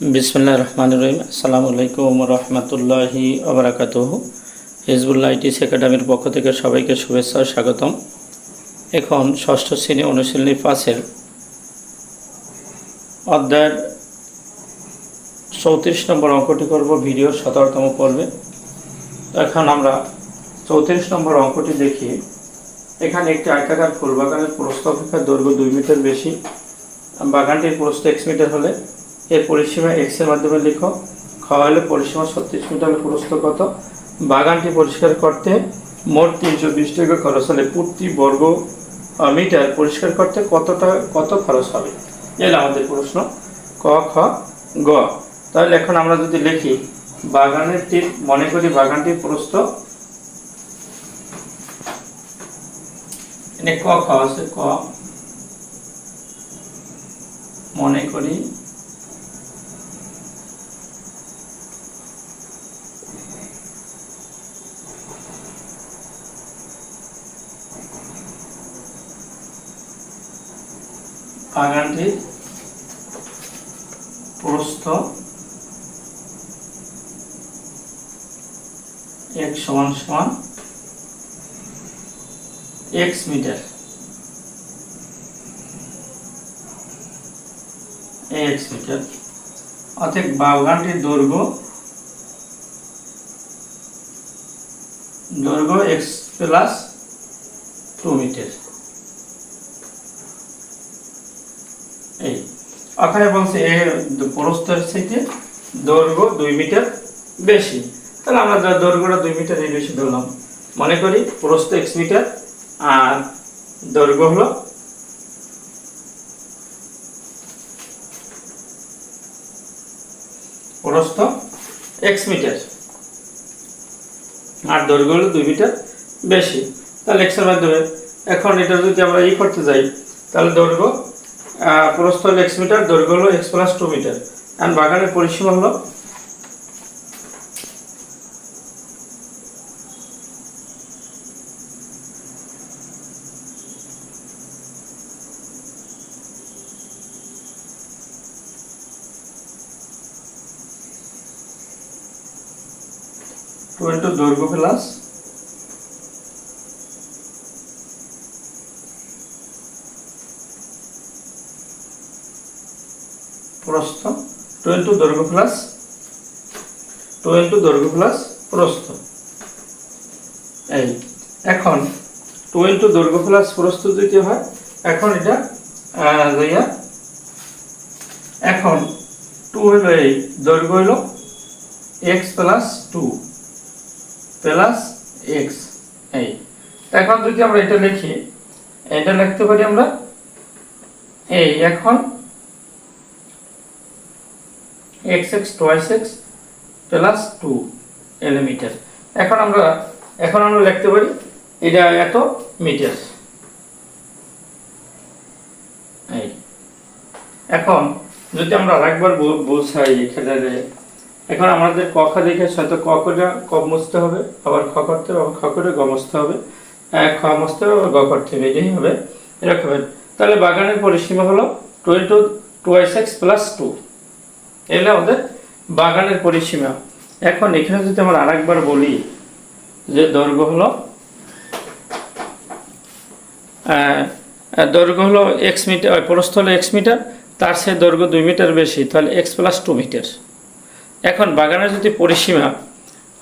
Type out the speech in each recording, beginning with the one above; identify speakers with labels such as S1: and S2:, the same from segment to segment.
S1: বিসমুল্লাহ রহমান রহিম আসসালামু আলাইকুম রহমতুল্লাহি আবরাকাত হিজবুল্লাহ আইটিস একাডেমির পক্ষ থেকে সবাইকে শুভেচ্ছা স্বাগতম। এখন ষষ্ঠ শ্রেণি অনুশীলনী পাঁচের অধ্যায়ের চৌত্রিশ নম্বর অঙ্কটি করব। ভিডিওর সতেরোতম পর্বে। এখন আমরা চৌত্রিশ নম্বর অঙ্কটি দেখি। এখানে একটি আয়তাকার ফুল বাগানের প্রস্থ অপেক্ষা দৈর্ঘ্য দুই মিটার বেশি। বাগানটির প্রস্থ এক্স মিটার হলে এর পরিসীমা এক্সের মাধ্যমে লিখো। খ হলে পরিসীমা ছত্রিশ মিটার প্রস্থ কত? বাগানটি পরিষ্কার করতে মোট তিনশো বিশ টাকা খরচ হলে প্রতি বর্গ মিটার পরিষ্কার করতে কতটা, কত খরচ হবে? এর আমাদের প্রশ্ন। ক, খ, গ। তাহলে এখন আমরা যদি লিখি বাগানেরটির মনে করি বাগানটি এখানে ক, খ আছে, ক। মনে করি বাগানটির প্রস্থ এক সমান সমান এক্স মিটার। X metre. অর্থাৎ বাগানটির দৈর্ঘ্য দৈর্ঘ্য এক্স প্লাস টু মিটার এই ওখানে বলছে, এ প্রস্থের থেকে দৈর্ঘ্য দুই মিটার বেশি। তাহলে আমরা দৈর্ঘ্যটা দুই মিটার এই বেশি ধরলাম, মনে করি প্রস্থ এক্স মিটার আর দৈর্ঘ্য হলো প্রস্থ এক্স মিটার আর দৈর্ঘ্য হলো দুই মিটার বেশি। তাহলে এক্সের মাধ্যমে, এখন এটা যদি আমরা ই করতে যাই, তাহলে দৈর্ঘ্য প্রস্থ হলো এক্স মিটার, দৈর্ঘ্য হলো এক্স প্লাস টু মিটার আর বাগানের পরিসীমা হলো? টু ইন্টু দৈর্ঘ্য প্লাস প্রস্থ টু ইন্টু দৈর্ঘ্য প্লাস টু ইন্টু দৈর্ঘ্য প্লাস প্রস্থ। এই, এখন টু ইন্টু দৈর্ঘ্য প্লাস প্রস্থ যদি হয়, এখন এটা লইয়া, এখন টু হলো এই দৈর্ঘ্য হলো X plus two plus X এই। এখন যদি আমরা এটা লিখি, এটা লিখতে পারি আমরা, এই, এখন X X twice X plus two এলিমিটার এখন আমরা এখন আমরা লিখতে পারি, এটা এত মিটার এই। এখন যদি আমরা আরেকবার বোঝাই এখানে এখন আমাদের ক খ দেখে হয়তো ক করে ক মুছতে হবে, আবার খ করতে হবে খ করে গ মুছতে হবে খ মুছতে হবে, আবার গ করতে হবে, এটাই হবে, এরকম তাহলে বাগানের পরিসীমা হলো twelve two X plus two এগুলো আমাদের বাগানের পরিসীমা। এখন এখানে যদি আমরা আরেকবার বলি যে দৈর্ঘ্য হলো দৈর্ঘ্য হলো এক্স মিটার প্রস্থ হলো এক্স মিটার তার সে দৈর্ঘ্য দুই মিটার বেশি, তাহলে এক্স প্লাস টু মিটার এখন বাগানের যদি পরিসীমা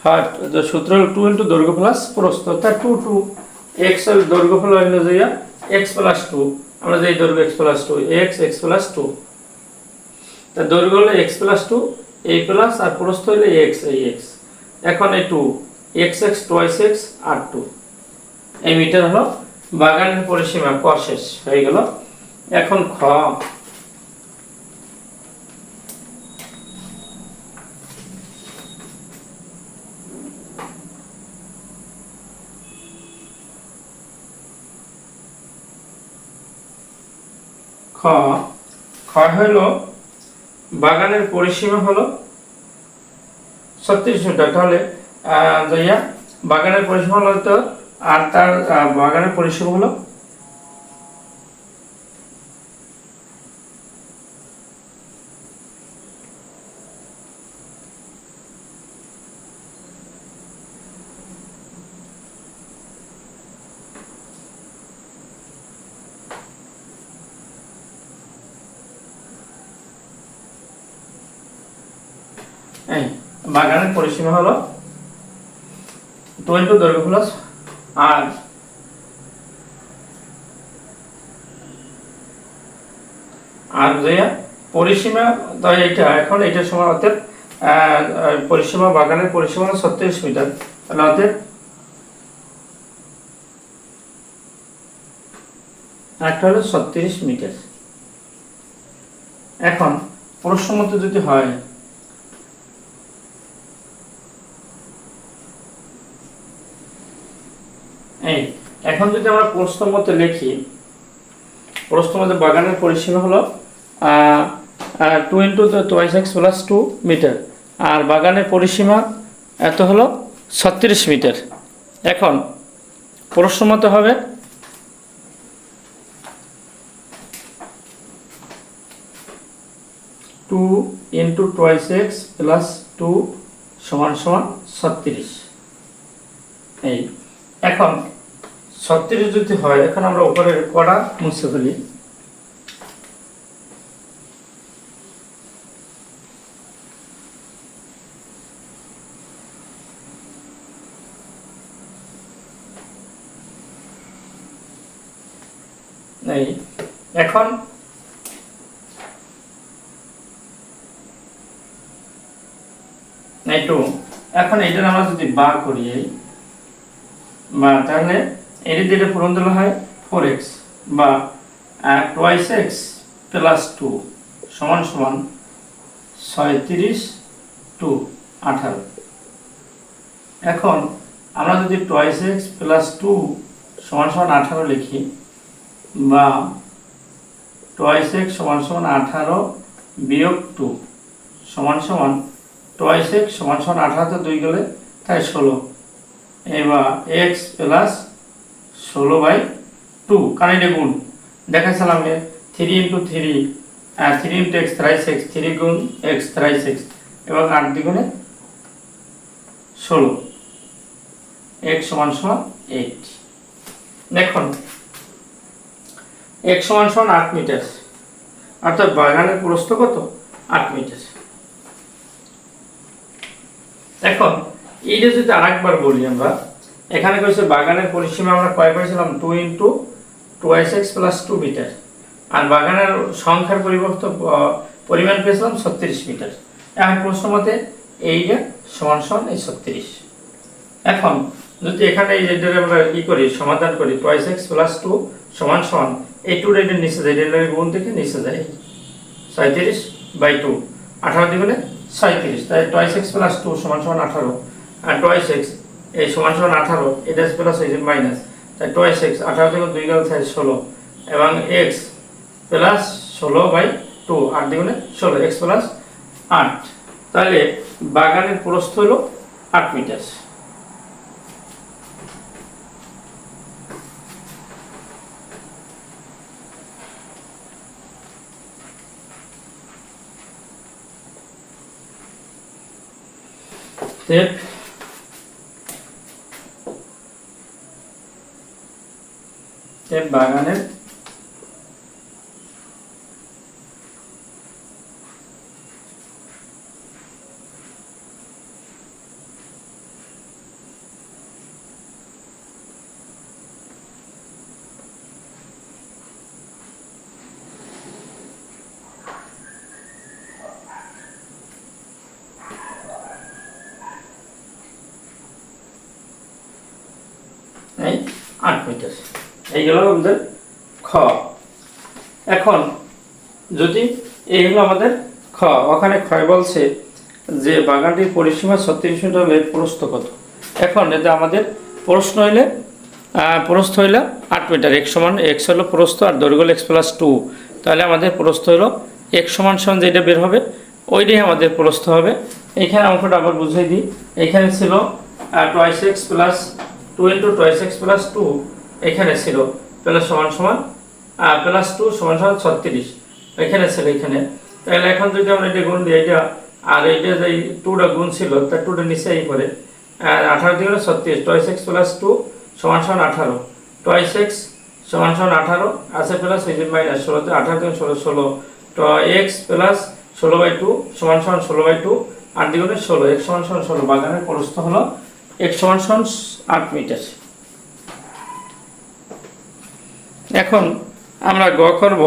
S1: হয় সূত্র হলো টু ইন্টু দৈর্ঘ্য প্লাস প্রস্থ তার টু টু এক্স দৈর্ঘ্য হলো হলো যে এক্স প্লাস টু আমরা যে দৈর্ঘ্য X plus two X X plus two তা দৈর্ঘ্য হলো এক্স প্লাস টু এই প্লাস আর প্রস্থ হলো এক্স এই এক্স এখন এই two X X twice X আর টু এই মিটার হলো বাগানের পরিসীমা ক হয়ে গেল। এখন খ। খ হলো বাগানের পরিসীমা হলো ছত্রিশ মিটার। তাহলে যাইয়া বাগানের পরিসীমা হলো তো, আর তার বাগানের পরিসীমা হলো এই বাগানের পরিসীমা হলো ইন্টু দৈর্ঘ্য প্লাস আর আর যে পরিসীমা, তো এইটা এখন সময় অর্থাৎ পরিসীমা, বাগানের পরিসীমা হলো ছত্রিশ মিটার। তাহলে অর্থাৎ একটা হলো ছত্রিশ মিটার। এখন প্রশ্ন মতো যদি হয় এই এখন যদি আমরা প্রশ্ন মতে লিখি, প্রশ্ন মতে বাগানের পরিসীমা হলো two into twice X plus two metre আর বাগানের পরিসীমা এত হলো ছত্রিশ মিটার এখন প্রশ্ন মতো হবে two into twice X plus two সমান সমান ছত্রিশ। এই, এখন ছত্রিশ যদি হয়, এখন আমরা উপরের কড়া মুছে ফেলি। এই, এখন এখন এইটার আমরা যদি বা করি বা তাহলে এর যেটা পূরণ দিলে হয় ফোর এক্স বা টোয়াইস এক্স প্লাস টু সমান সমান ছয়ত্রিশ টু আঠারো। এখন আমরা যদি টোয়াইস এক্স প্লাস টু সমান সমান আঠারো লিখি বা টোয়াইস এক্স সমান সমান আঠারো বিয়োগ টু সমান সমান টোয়াইস এক্স সমান সমান আঠারোতে দুই গেলে তাই ষোলো। এবার এক্স প্লাস ষোলো বাই টু কারণ এটা গুণ। দেখাচ্ছিলাম three into three three into x থ্রাই six three গুণ এক্স থ্রাই সিক্স এবং আট দ্বিগুণে ষোলো। এক্স সমান সমান এইট দেখুন এক সমান সমান আট মিটার, অর্থাৎ বাগানের প্রস্থ কত? আট মিটার। এখন এইটা যদি আরেকবার বলি আমরা এখানে করেছে বাগানের পরিসীমা আমরা কয় করেছিলাম? Two into twice x plus two metre আর বাগানের সংখ্যার পরিবর্তন পরিমাণ পেয়েছিলাম ছত্রিশ মিটার এখন প্রশ্ন মতে এইটা সমান সমান এই ছত্রিশ। এখন যদি এখানে এই যেটা আমরা ই করি, সমাধান করি টোয়াইস এক্স প্লাস টু সমান সমান, এই টু রেটের নিচে যায় রেলের গুণ থেকে নিচে যায় ছয়ত্রিশ বাই টু আঠারো দ্বিগুণে ছয়ত্রিশ তাই টোয়াইস এক্স প্লাস টু সমান সমান আঠারো। আর টোয়াইস এক্স এই সমান সমান আঠারো, এটা প্লাস যে মাইনাস তাই টোয়াইস এক্স আঠারো থেকে দুই গেল থাকে ষোলো। এবং এক্স প্লাস ষোলো বাই টু আট দ্বিগুণে ষোলো এক্স প্লাস আট। তাহলে বাগানের প্রস্থ হলো আট মিটার step বাগানের এই আট মিটার এইগুলো আমাদের খ। এখন যদি এইগুলো আমাদের খ, ওখানে ক্ষয় বলছে যে বাগানটির পরিসীমা ছত্রিশ মিটার হলে প্রস্থ কত? এখন এটা আমাদের প্রশ্ন হইলে প্রস্থ হইলে আট মিটার, এক সমান এক্স হলো প্রস্থ আর দৈর্ঘ্য এক্স প্লাস টু তাহলে আমাদের প্রস্থ হলো এক সমান সমান যেটা বের হবে, ওইটাই আমাদের প্রস্থ হবে। এইখানে অঙ্কটা আবার বুঝিয়ে দিই। এখানে ছিল twice x plus two into twice x plus two এখানে ছিল প্লাস সমান সমান প্লাস টু সমান সমান ছত্রিশ। এখানে ছিল এখানে। তাহলে এখন যদি আমরা এটা গুণ দিই এটা আর এইটা যে টুটা গুণ ছিল, তার টুটা নিচে এই করে, আর আঠারো দিকে ছত্রিশ টোয়াইস এক্স প্লাস টু সমান সমান আঠারো। টোয়াইস এক্স সমান সমান আঠারো, আছে প্লাস এই যে মাইনাস ষোলোতে আঠারো থেকে ষোলো ষোলো। এক্স প্লাস ষোলো বাই টু সমান সমান ষোলো বাই টু আট দ্বিগুণে ষোলো এক সমান সমান ষোলো। বাগানের প্রস্থ হলো এক সমান সমান আট মিটার। এখন আমরা গ করব,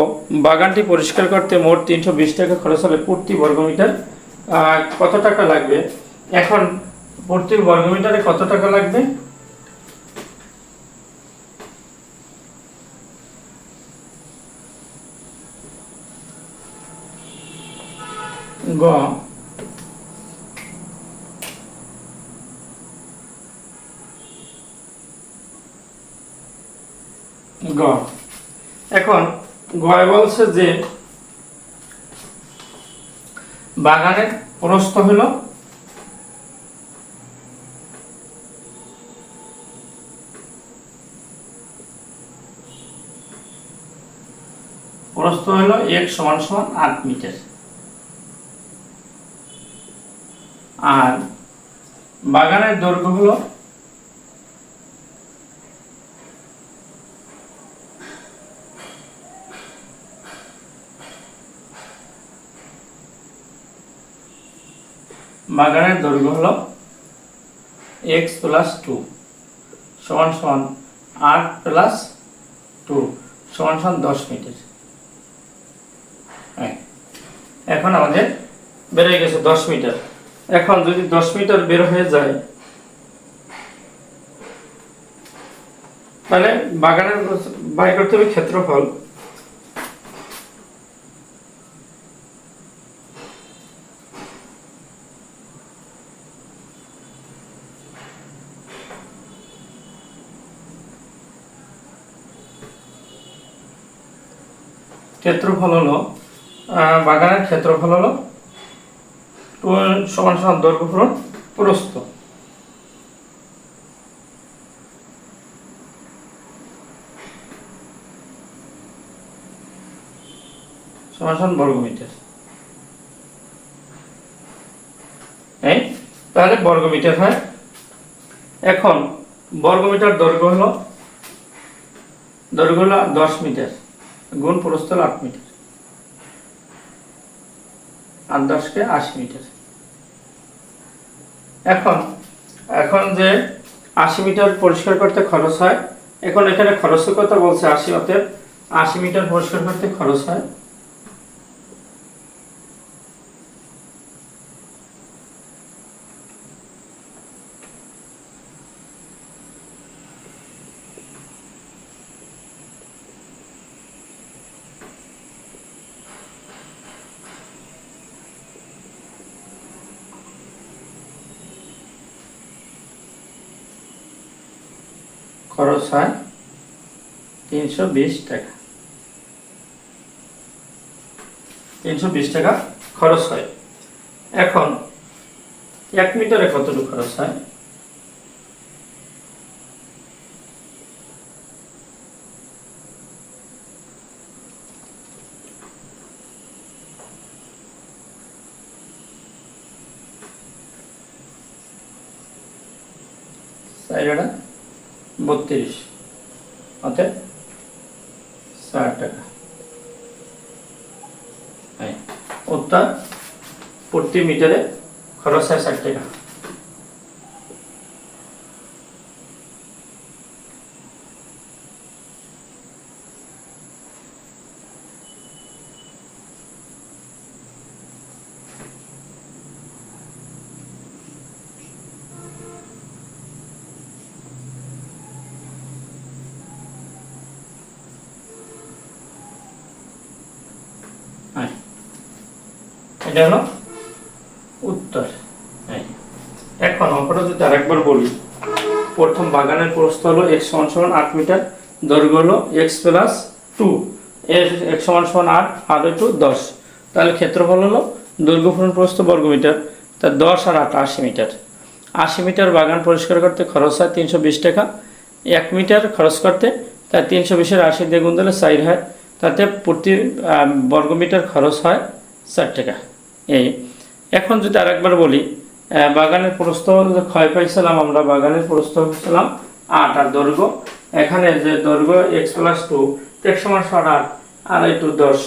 S1: বাগানটি পরিষ্কার করতে মোট তিনশো বিশ টাকা খরচ হলে প্রতি বর্গমিটার কত টাকা লাগবে? এখন প্রতি বর্গমিটারে কত টাকা লাগবে? গ। গ। এখন গয় বলছে যে বাগানের প্রস্থ হলো। প্রস্থ হলো এক সমান সমান আট মিটার। আর বাগানের দৈর্ঘ্য হলো বাগানের দৈর্ঘ্য হলো এক্স প্লাস টু সমান সমান আট প্লাস টু সমান সমান দশ মিটার। এখন আমাদের বেড়ে গেছে দশ মিটার এখন যদি দশ মিটার বের হয়ে যায়, তাহলে বাগানের বাই করতে হবে ক্ষেত্রফল ক্ষেত্রফল হলো বাগানের ক্ষেত্রফল হলো সমান সমান দৈর্ঘ্য পূরণ বর্গমিটার। এই, তাহলে বর্গমিটার হয়। এখন বর্গমিটার দৈর্ঘ্য হলো দৈর্ঘ্য হলো দশ মিটার। গুণ প্রস্তল আট মিটার। আট দশকে আশি মিটার। এখন এখন যে আশি মিটার পরিষ্কার করতে খরচ হয়, এখন এখানে খরচের কথা বলছে আশি, অতএব আশি মিটার পরিষ্কার করতে খরচ হয়। খরচ হয় তিনশো বিশ টাকা। তিনশো বিশ টাকা খরচ হয়। এখন এক মিটারে কতটুকু খরচ হয়? বত্রিশ। অর্থাৎ ষাট টাকা। উত্তর প্রতি মিটারে খরচ হয় ষাট টাকা। এটা হলো উত্তর। এখন অঙ্কটা যদি আরেকবার বলি, প্রথম বাগানের প্রস্থ হলো এক্স সমান সমান আট মিটার, দৈর্ঘ্য হলো এক্স প্লাস টু এক্স সমান সমান আট, আর টু দশ। তাহলে ক্ষেত্রফল হলো দৈর্ঘ্য পূরণ প্রস্থ বর্গ মিটার, তা দশ আর আট আশি মিটার। আশি মিটার বাগান পরিষ্কার করতে খরচ হয় তিনশো বিশ টাকা, এক মিটার খরচ করতে তার তিনশো বিশের আশি দিয়ে গুণ দিলে সাইড হয়, তাতে প্রতি বর্গমিটার খরচ হয় ষাট টাকা। এই। এখন যদি আরেকবার বলি বাগানের প্রস্থ ক্ষয় পাইছিলাম আমরা, বাগানের প্রস্থ হচ্ছিলাম আট আর দৈর্ঘ্য। এখানে যে দৈর্ঘ্য, এক্স প্লাস টু এক সমান সমান আট, আর এই টু দশ।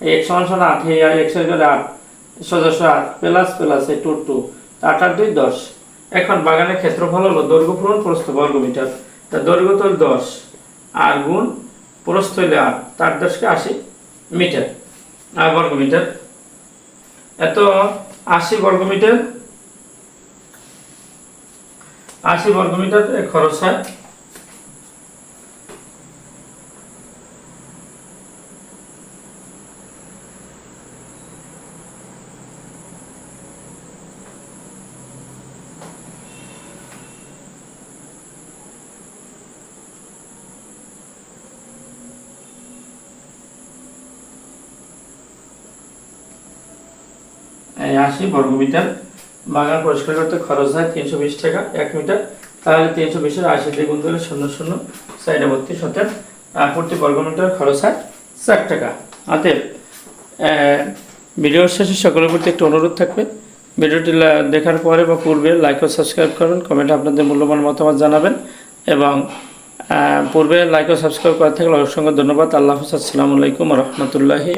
S1: এক সমান সমান আট, এই এক্স গেলে আট, সদস্য আট, প্লাস প্লাস এই টু টু আট আট দুই দশ। এখন বাগানের ক্ষেত্রফল হলো দৈর্ঘ্য পূরণ, প্রস্থ বর্গ মিটার। তা দৈর্ঘ্য তো দশ, আর গুণ প্রস্থ হইলে আট, তার দশকে আশি মিটার, আর বর্গ মিটার। এত আশি বর্গ মিটার? আশি বর্গ মিটার খরচ হয়। আশি বর্গ মিটার বাগান পরিষ্কার করতে খরচ হয় তিনশো বিশ টাকা, এক মিটার। তাহলে তিনশো বিশের আশি দিয়ে গুণ করলে শূন্য শূন্য, সাইডে বত্রিশ অর্থাৎ প্রতি বর্গ মিটার খরচ হয় চার টাকা। অতএব ভিডিওর শেষে সকলের প্রতি একটু অনুরোধ থাকবে। ভিডিওটি দেখার পরে বা পূর্বে লাইক ও সাবস্ক্রাইব করবেন কমেন্টে আপনাদের মূল্যবান মতামত জানাবেন এবং পূর্বে লাইক ও সাবস্ক্রাইব করা থাকলে অসংখ্য ধন্যবাদ। আল্লাহ হাফিজ, আসসালামু আলাইকুম রহমতুল্লাহি।